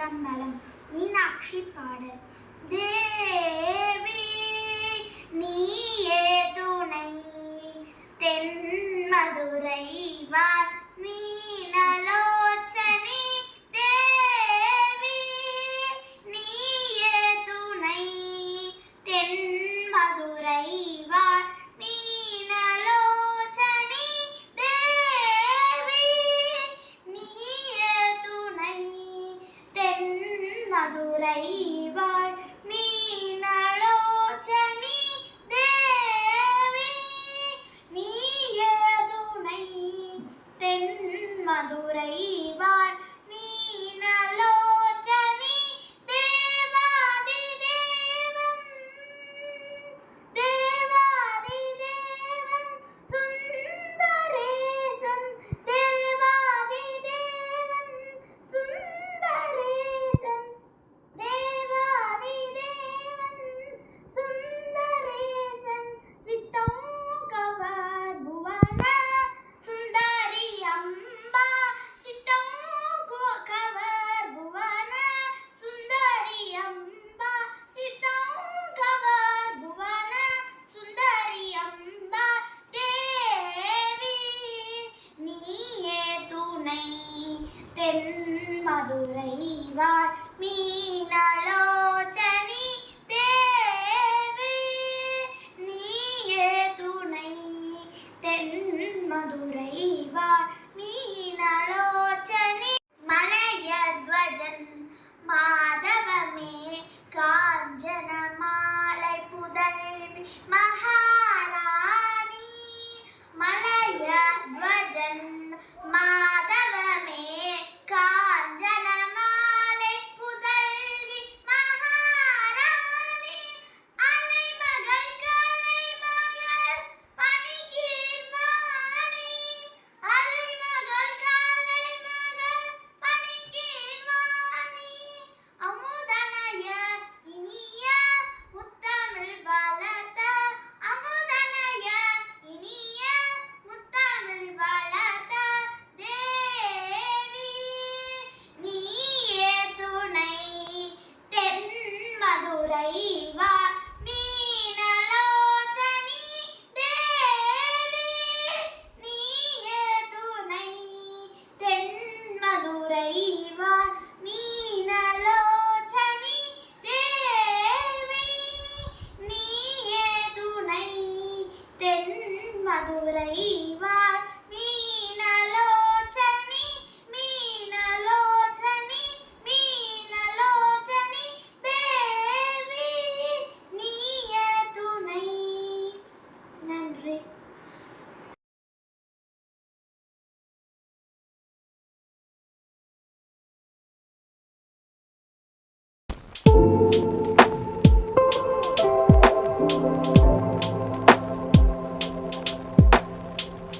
சிற்றம்பலம் மீனாட்சி பாடல். தேவி உறைவாள் தென் மதுரை வாழ் மீனலோச்சனி தேவி நீயே துணை. தென் மதுரை வாழ் மீனலோச்சனி மலையத்வஜன் மா ఉరైవా మీనలోచని దేవి నీయతునై తెన్మదురైవా మీనలోచని దేవి నీయతునై తెన్మదురైవా